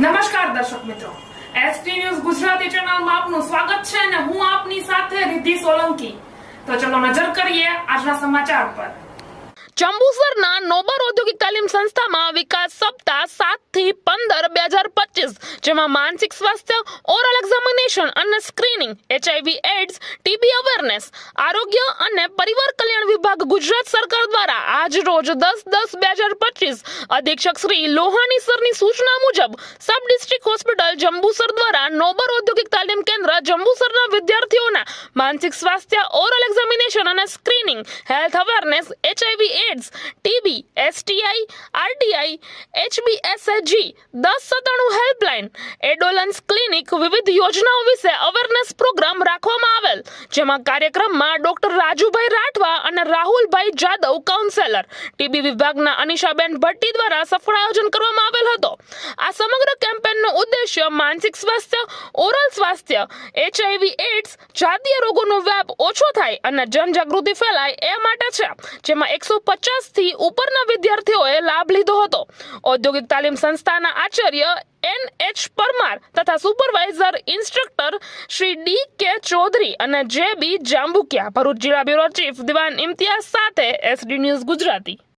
નમસ્કાર દર્શક મિત્રો. એસટી ન્યૂઝ ગુજરાતી ચેનલમાં આપનું સ્વાગત છે અને હું આપની સાથે રિદ્ધિ સોલંકી. તો ચલો નજર કરીએ આજના સમાચાર પર. જંબુસરના નોબર ઔદ્યોગિક તાલીમ સંસ્થામાં વિકાસ સપ્તાહ સાતથી પંદર બે હજાર પચીસ, જેમાં માનસિક સ્વાસ્થ્ય ઓરલ એક્ઝામિનેશન અને screening HIV AIDS TB awareness આરોગ્ય અને પરિવાર ગુજરાત સરકાર દ્વારા આજ રોજ દસ દસ બે હજાર પચીસ અધિક્ષક શ્રી લોહાણી સરની સૂચના મુજબ સબ ડિસ્ટ્રિક્ટ હોસ્પિટલ જંબુસર દ્વારા નોબર ઔદ્યોગિક તાલીમ કેન્દ્ર જંબુસરના વિદ્યાર્થીઓના માનસિક સ્વાસ્થ્ય ઓરલ એક્ઝામિનેશન અને screening health awareness HIV AIDS TB STI RTI HBSHG દસ સત્તાણું હેલ્પલાઇન એડોલન્સ ક્લિનિક વિવિધ યોજનાઓ વિશે અવેરનેસ પ્રોગ્રામ આવેલ જેમાં કાર્યક્રમમાં ડોક્ટર રાજુભાઈ રાઠવા અને રાહુલભાઈ જાદવ કાઉન્સેલર ટીબી વિભાગના અનિશાબેન ભટ્ટી દ્વારા સફળ આયોજન કરવામાં આવેલ હતો. આ સમગ્ર કેમ્પેનનો ઉદ્દેશ્ય માનસિક સ્વાસ્થ્ય ઓરલ સ્વાસ્થ્ય એચઆઈવી એડ્સ જાતીય રોગોનો વ્યાપ ઓછો થાય અને જનજાગૃતિ ફેલાય એ માટે છે. જેમાં એકસો પચાસથી ઉપરના વિદ્યાર્થીઓએ લાભ લીધો ઔદ્યોગિક તાલીમ સંસ્થાના આચાર્ય એન એચ પરમાર તથા સુપરવાઇઝર ઇન્સ્ટ્રક્ટર શ્રી ડી કે ચૌધરી અને જે બી જાંબુકિયા ભરૂચ જિલ્લા બ્યુરો ચીફ દિવાન ઇમ્તિયાઝ સાથે એસડી ન્યૂઝ ગુજરાતી.